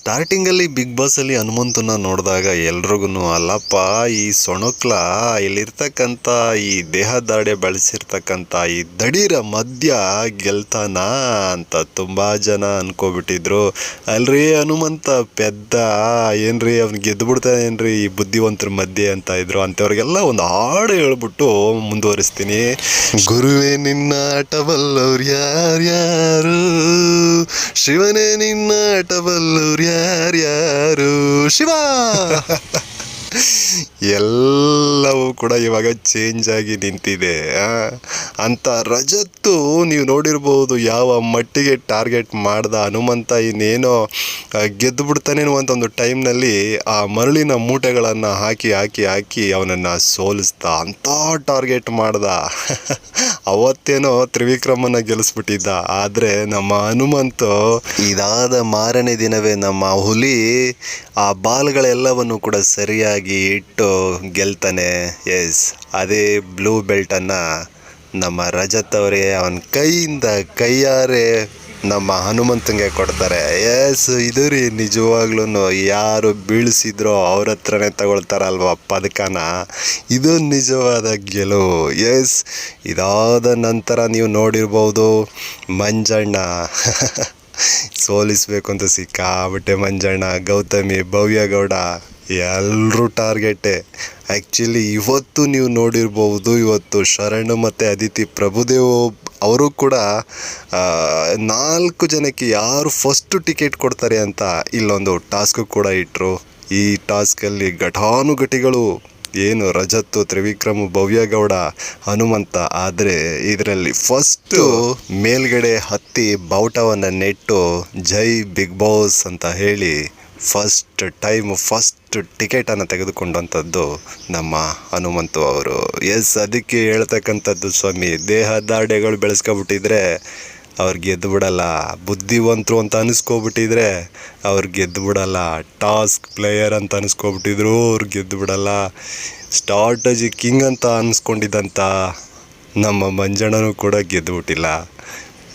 ಸ್ಟಾರ್ಟಿಂಗಲ್ಲಿ ಬಿಗ್ ಬಾಸಲ್ಲಿ ಹನುಮಂತನ ನೋಡಿದಾಗ ಎಲ್ರಿಗೂ ಅಲ್ಲಪ್ಪ, ಈ ಸೊಣಕ್ಲ ಇಲ್ಲಿರ್ತಕ್ಕಂಥ ಈ ದೇಹದಾಡೆ ಬಳಸಿರ್ತಕ್ಕಂಥ ಈ ದಡೀರ ಮಧ್ಯ ಗೆಲ್ತಾನ ಅಂತ ತುಂಬ ಜನ ಅನ್ಕೋಬಿಟ್ಟಿದ್ರು. ಅಲ್ರಿ ಹನುಮಂತ, ಪೆದ್ದ, ಏನ್ರಿ ಅವ್ನು ಗೆದ್ದು ಬಿಡ್ತಾನೇನ್ರಿ ಈ ಬುದ್ಧಿವಂತರ ಮಧ್ಯೆ ಅಂತ ಇದ್ರು. ಅಂಥವ್ರಿಗೆಲ್ಲ ಒಂದು ಹಾಡು ಹೇಳ್ಬಿಟ್ಟು ಮುಂದುವರಿಸ್ತೀನಿ. ಗುರುವೇ ನಿನ್ನ ಆಟವಲ್ಲವ್ರು ಯಾರ್ಯಾರು? ಶಿವನೇ ಯಾರ್ಯಾರು? ಶಿವ! ಎಲ್ಲವೂ ಕೂಡ ಇವಾಗ ಚೇಂಜ್ ಆಗಿ ನಿಂತಿದೆ? ಅಂತ ರಜತ್ತು ನೀವು ನೋಡಿರ್ಬೋದು ಯಾವ ಮಟ್ಟಿಗೆ ಟಾರ್ಗೆಟ್ ಮಾಡ್ದ ಹನುಮಂತ ಇನ್ನೇನೋ ಗೆದ್ದು ಬಿಡ್ತಾನೆ ಅಂತ ಒಂದು ಟೈಮ್ನಲ್ಲಿ ಆ ಮರಳಿನ ಮೂಟೆಗಳನ್ನು ಹಾಕಿ ಹಾಕಿ ಹಾಕಿ ಅವನನ್ನು ಸೋಲಿಸ್ದ, ಅಂತ ಟಾರ್ಗೆಟ್ ಮಾಡ್ದ. ಅವತ್ತೇನೋ ತ್ರಿವಿಕ್ರಮನ ಗೆಲ್ಲಿಸ್ಬಿಟ್ಟಿದ್ದ ಆದರೆ ನಮ್ಮ ಹನುಮಂತು ಇದಾದ ಮಾರನೇ ದಿನವೇ ನಮ್ಮ ಹುಲಿ ಆ ಬಾಲ್ಗಳೆಲ್ಲವನ್ನು ಕೂಡ ಸರಿಯಾಗಿ ಇಟ್ಟು ಗೆಲ್ತಾನೆ. ಎಸ್ ಅದೇ ಬ್ಲೂ ಬೆಲ್ಟನ್ನು ನಮ್ಮ ರಜತ್ ಅವರೇ ಅವನ ಕೈಯಿಂದ ಕೈಯಾರೆ ನಮ್ಮ ಹನುಮಂತಂಗೆ ಕೊಡ್ತಾರೆ. ಎಸ್ ಇದು ರೀ ನಿಜವಾಗ್ಲೂ ಯಾರು ಬೀಳಿಸಿದ್ರೋ ಅವ್ರ ಹತ್ರನೇ ತಗೊಳ್ತಾರಲ್ವ ಪದಕನ? ಇದು ನಿಜವಾದ ಗೆಲುವು. ಎಸ್ ಇದಾದ ನಂತರ ನೀವು ನೋಡಿರ್ಬೋದು ಮಂಜಣ್ಣ. ಸೋಲಿಸ್ಬೇಕು ಅಂತ ಸಿಕ್ಕಾಬಿಟ್ಟೆ ಮಂಜಣ್ಣ, ಗೌತಮಿ, ಭವ್ಯಗೌಡ. ಎಲ್ಲರೂ ಟಾರ್ಗೆಟೆ. ಆ್ಯಕ್ಚುಲಿ ಇವತ್ತು ನೀವು ನೋಡಿರ್ಬೋದು, ಇವತ್ತು ಶರಣ್ ಮತ್ತು ಅದಿತಿ ಪ್ರಭುದೇವ್ ಅವರು ಕೂಡ ನಾಲ್ಕು ಜನಕ್ಕೆ ಯಾರು ಫಸ್ಟು ಟಿಕೆಟ್ ಕೊಡ್ತಾರೆ ಅಂತ ಇಲ್ಲೊಂದು ಟಾಸ್ಕ್ ಕೂಡ ಇಟ್ಟರು ಈ ಟಾಸ್ಕಲ್ಲಿ ಘಟಾನುಘಟಿಗಳು, ಏನು ರಜತ್ತು ತ್ರಿವಿಕ್ರಮ್ ಭವ್ಯಗೌಡ ಹನುಮಂತ, ಆದರೆ ಇದರಲ್ಲಿ ಫಸ್ಟು ಮೇಲ್ಗಡೆ ಹತ್ತಿ ಬಾವುಟವನ್ನು ನೆಟ್ಟು ಜೈ ಬಿಗ್ ಬಾಸ್ ಅಂತ ಹೇಳಿ ಫಸ್ಟ್ ಟೈಮ್ ಫಸ್ಟ್ ಟಿಕೆಟನ್ನು ತೆಗೆದುಕೊಂಡಂಥದ್ದು ನಮ್ಮ ಹನುಮಂತು ಅವರು. ಎಸ್ ಅದಕ್ಕೆ ಹೇಳ್ತಕ್ಕಂಥದ್ದು ಸ್ವಾಮಿ, ದೇಹ ದಾಡೆಗಳು ಬೆಳೆಸ್ಕೊಬಿಟ್ಟಿದ್ರೆ ಅವ್ರು ಗೆದ್ದು ಬಿಡಲ್ಲ. ಬುದ್ಧಿವಂತರು ಅಂತ ಅನಿಸ್ಕೊಬಿಟ್ಟಿದ್ರೆ ಅವ್ರು ಗೆದ್ದು ಬಿಡಲ್ಲ. ಟಾಸ್ಕ್ ಪ್ಲೇಯರ್ ಅಂತ ಅನಿಸ್ಕೊಬಿಟ್ಟಿದ್ರು ಅವ್ರು ಗೆದ್ದು ಬಿಡಲ್ಲ. ಸ್ಟ್ರಾಟಜಿ ಕಿಂಗ್ ಅಂತ ಅನಿಸ್ಕೊಂಡಿದ್ದಂಥ ನಮ್ಮ ಮಂಜಣ್ಣನೂ ಕೂಡ ಗೆದ್ದು ಬಿಟ್ಟಿಲ್ಲ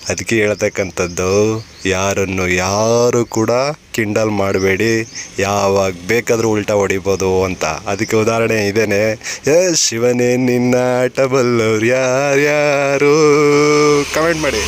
ಅದಕ್ಕೆ ಹೇಳ್ತಕ್ಕಂಥದ್ದು, ಯಾರನ್ನು ಯಾರು ಕೂಡ ಕಿಂಡಲ್ ಮಾಡಬೇಡಿ, ಯಾವಾಗ ಬೇಕಾದರೂ ಉಲ್ಟಾ ಹೊಡಿಬೋದು ಅಂತ. ಅದಕ್ಕೆ ಉದಾಹರಣೆ ಇದೇನೆ. ಏ ಶಿವನೇ, ನಿನ್ನ ಆಟ ಬಲ್ಲವ್ರು ಯಾರ್ಯಾರು? ಕಮೆಂಟ್ ಮಾಡಿ.